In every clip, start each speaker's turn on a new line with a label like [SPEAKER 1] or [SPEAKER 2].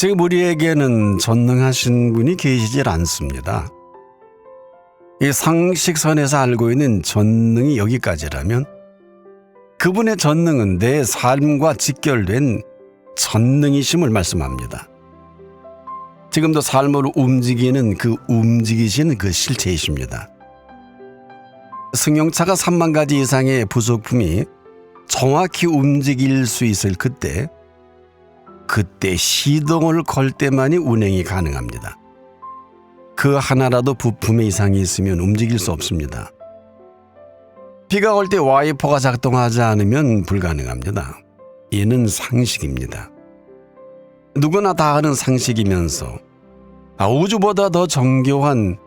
[SPEAKER 1] 지금 우리에게는 전능하신 분이 계시질 않습니다. 이 상식선에서 알고 있는 전능이 여기까지라면 그분의 전능은 내 삶과 직결된 전능이심을 말씀합니다. 지금도 삶을 움직이는 그 움직이신 그 실체이십니다. 승용차가 3만 가지 이상의 부속품이 정확히 움직일 수 있을 그때 그때 시동을 걸 때만이 운행이 가능합니다. 그 하나라도 부품에 이상이 있으면 움직일 수 없습니다. 비가 올 때 와이퍼가 작동하지 않으면 불가능합니다. 이는 상식입니다. 누구나 다 아는 상식이면서 아, 우주보다 더 정교한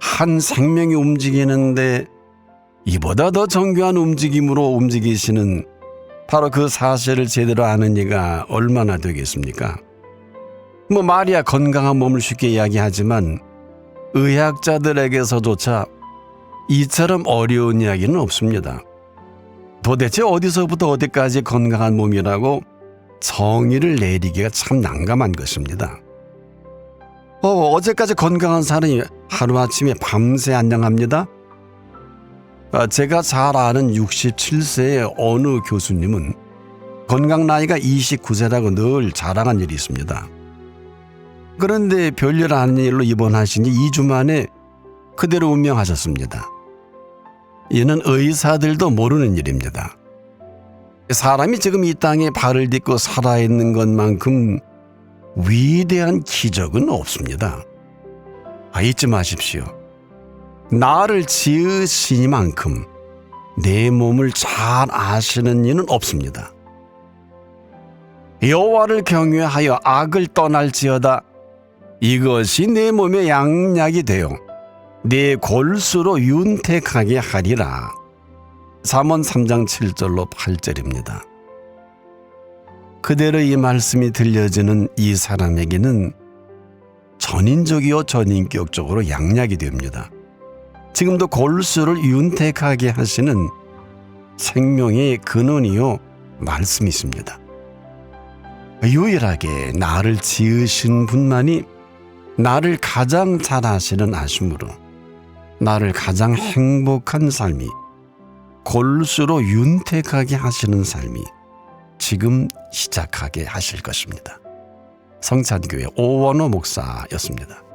[SPEAKER 1] 한 생명이 움직이는데 이보다 더 정교한 움직임으로 움직이시는 바로 그 사실을 제대로 아는 이가 얼마나 되겠습니까? 뭐 말이야 건강한 몸을 쉽게 이야기하지만 의학자들에게서조차 이처럼 어려운 이야기는 없습니다. 도대체 어디서부터 어디까지 건강한 몸이라고 정의를 내리기가 참 난감한 것입니다. 어, 어제까지 건강한 사람이 하루아침에 밤새 안녕합니다. 아, 제가 잘 아는 67세의 어느 교수님은 건강 나이가 29세라고 늘 자랑한 일이 있습니다. 그런데 별일 아닌 일로 입원하신 지 2주 만에 그대로 운명하셨습니다. 이는 의사들도 모르는 일입니다. 사람이 지금 이 땅에 발을 딛고 살아있는 것만큼 위대한 기적은 없습니다. 아, 잊지 마십시오. 나를 지으시니만큼 내 몸을 잘 아시는 이는 없습니다. 여호와를 경외하여 악을 떠날지어다 이것이 내 몸의 양약이 되어 내 골수로 윤택하게 하리라. 잠언 3장 7절로 8절입니다. 그대로 이 말씀이 들려지는 이 사람에게는 전인적이요 전인격적으로 양약이 됩니다. 지금도 골수를 윤택하게 하시는 생명의 근원이요 말씀이 있습니다. 유일하게 나를 지으신 분만이 나를 가장 잘 아시는 아심으로 나를 가장 행복한 삶이 골수로 윤택하게 하시는 삶이 지금 시작하게 하실 것입니다. 성찬교회 오원호 목사였습니다.